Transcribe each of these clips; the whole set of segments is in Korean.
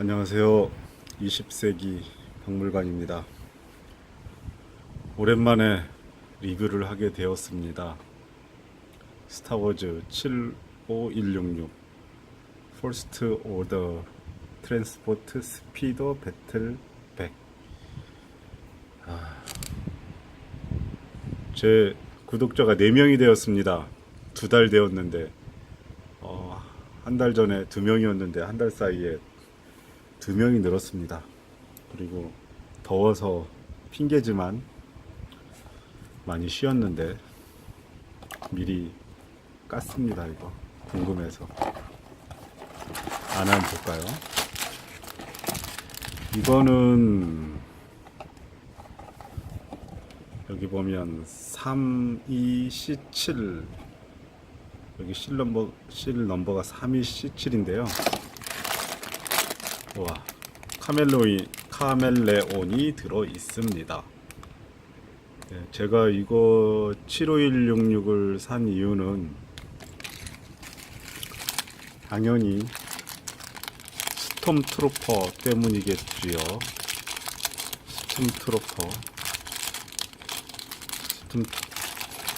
안녕하세요. 20세기 박물관입니다. 오랜만에 리뷰를 하게 되었습니다. 스타워즈 75166 포스트 오더 트랜스포트 스피더 배틀 100 아, 제 구독자가 4명이 되었습니다. 두 달 되었는데 어, 한 달 전에 두 명이었는데 한 달 사이에 두 명이 늘었습니다. 그리고 더워서 핑계지만 많이 쉬었는데 미리 깠습니다. 이거 궁금해서 안 하면 볼까요? 이거는 여기 보면 32C7 여기 실 넘버 실 넘버가 32C7인데요. 와 카멜로이 카멜레온이 들어 있습니다. 네, 제가 이거 75166을 산 이유는 당연히 스톰 트로퍼 때문이겠지요. 스톰 트로퍼 스톰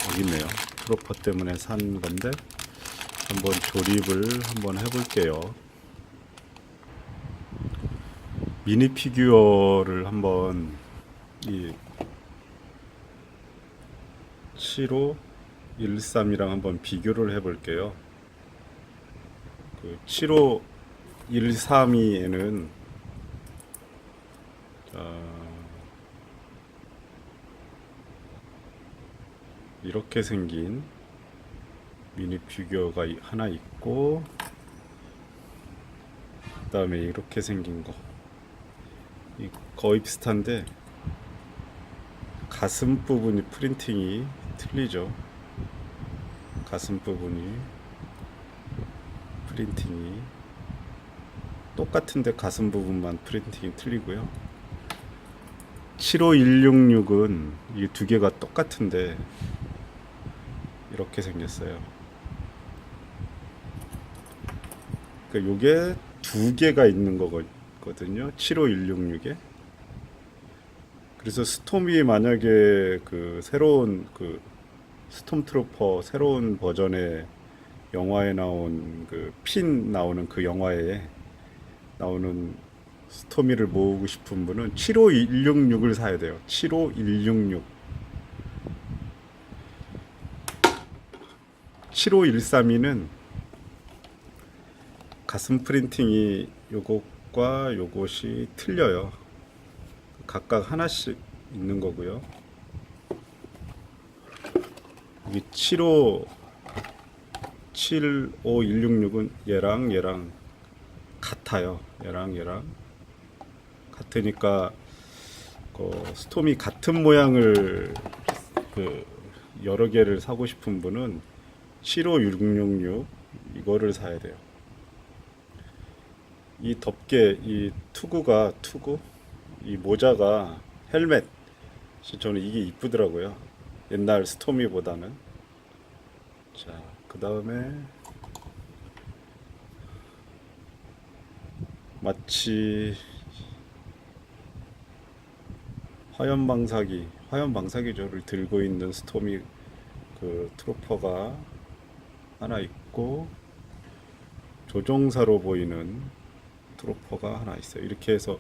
여기 있네요. 트로퍼 때문에 산 건데 한번 조립을 한번 해볼게요. 미니 피규어를 한번 이 7513이랑 한번 비교를 해 볼게요. 그 7513에는 이렇게 생긴 미니 피규어가 이- 하나 있고 그 다음에 이렇게 생긴 거이 거의 비슷한데 가슴 부분이 프린팅이 틀리죠. 가슴 부분이 프린팅이 똑같은데 가슴 부분만 프린팅이 틀리고요. 75166은 이 두 개가 똑같은데 이렇게 생겼어요. 그러니까 요게 두 개가 있는 거거든요. 75166에. 그래서 스톰이 만약에 그 새로운 그 스톰트로퍼 새로운 버전의 영화에 나온 그 핀 나오는 그 영화에 나오는 스토미를 모으고 싶은 분은 75166을 사야 돼요. 75166. 75132는 가슴 프린팅이 요 것과 요것이 틀려요. 각각 하나씩 있는 거고요. 여기 75 75166은 얘랑 얘랑 같아요. 얘랑 얘랑 같으니까 그 스톰이 같은 모양을 그 여러 개를 사고 싶은 분은 75666 이거를 사야 돼요. 이 덮개 이 투구가 투구 이 모자가 헬멧 저는 이게 이쁘더라고요. 옛날 스토미보다는 자, 그 다음에 마치 화염 방사기, 화염 방사기조를 들고 있는 스톰이 그 트로퍼가 하나 있고 조종사로 보이는 트로퍼가 하나 있어요. 이렇게 해서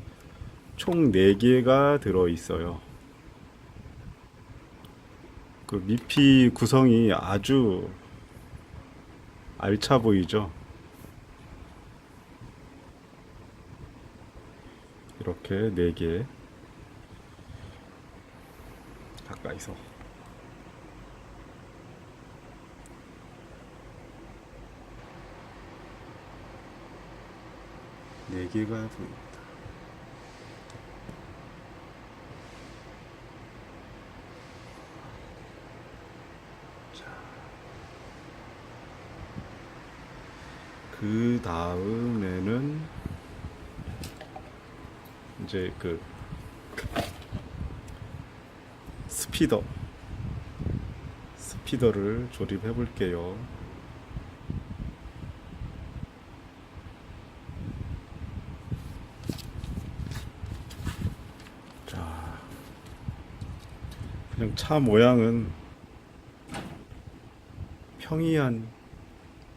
총 4개가 들어 있어요. 그 미피 구성이 아주 알차 보이죠? 이렇게 4개 가까이서 네 개가 보입니다. 그 다음에는 이제 그 스피더 스피더를 조립해 볼게요. 차 모양은 평이한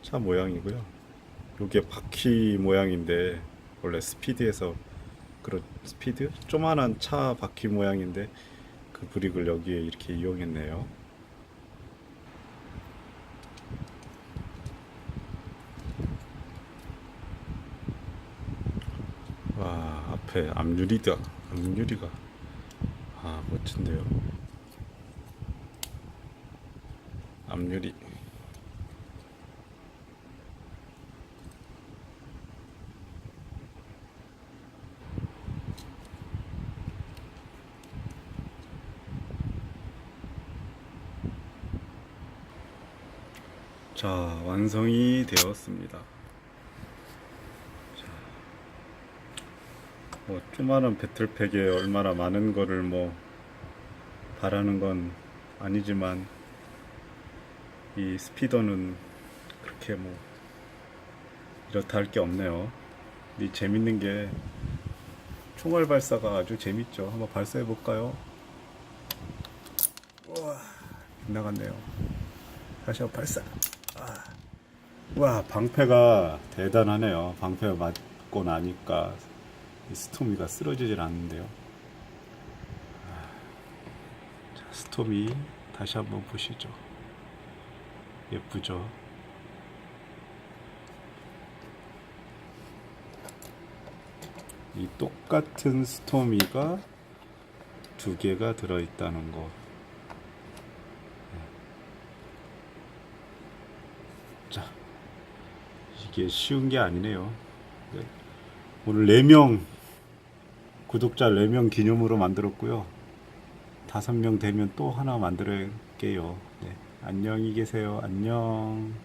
차 모양이고요. 요게 바퀴 모양인데 원래 스피드에서 그런 스피드 조만한 차 바퀴 모양인데 그 브릭을 여기에 이렇게 이용했네요. 와 앞에 앞유리다 앞유리가 아 멋진데요. 앞유리 자 완성이 되었습니다. 자, 뭐 조그마한 배틀팩에 얼마나 많은 거를 뭐 바라는 건 아니지만 이 스피더는 그렇게 뭐 이렇다 할 게 없네요. 이 재밌는 게 총알 발사가 아주 재밌죠. 한번 발사해 볼까요? 우와, 빗나갔네요. 다시 한번 발사. 아. 와, 방패가 대단하네요. 방패가 맞고 나니까 이 스토미가 쓰러지질 않는데요. 아. 자, 스토미 다시 한번 보시죠. 예쁘죠? 이 똑같은 스토미가 두 개가 들어있다는 거. 자, 이게 쉬운 게 아니네요. 네. 오늘 4명, 구독자 4명 기념으로 만들었고요. 5명 되면 또 하나 만들게요. 네. 안녕히 계세요. 안녕.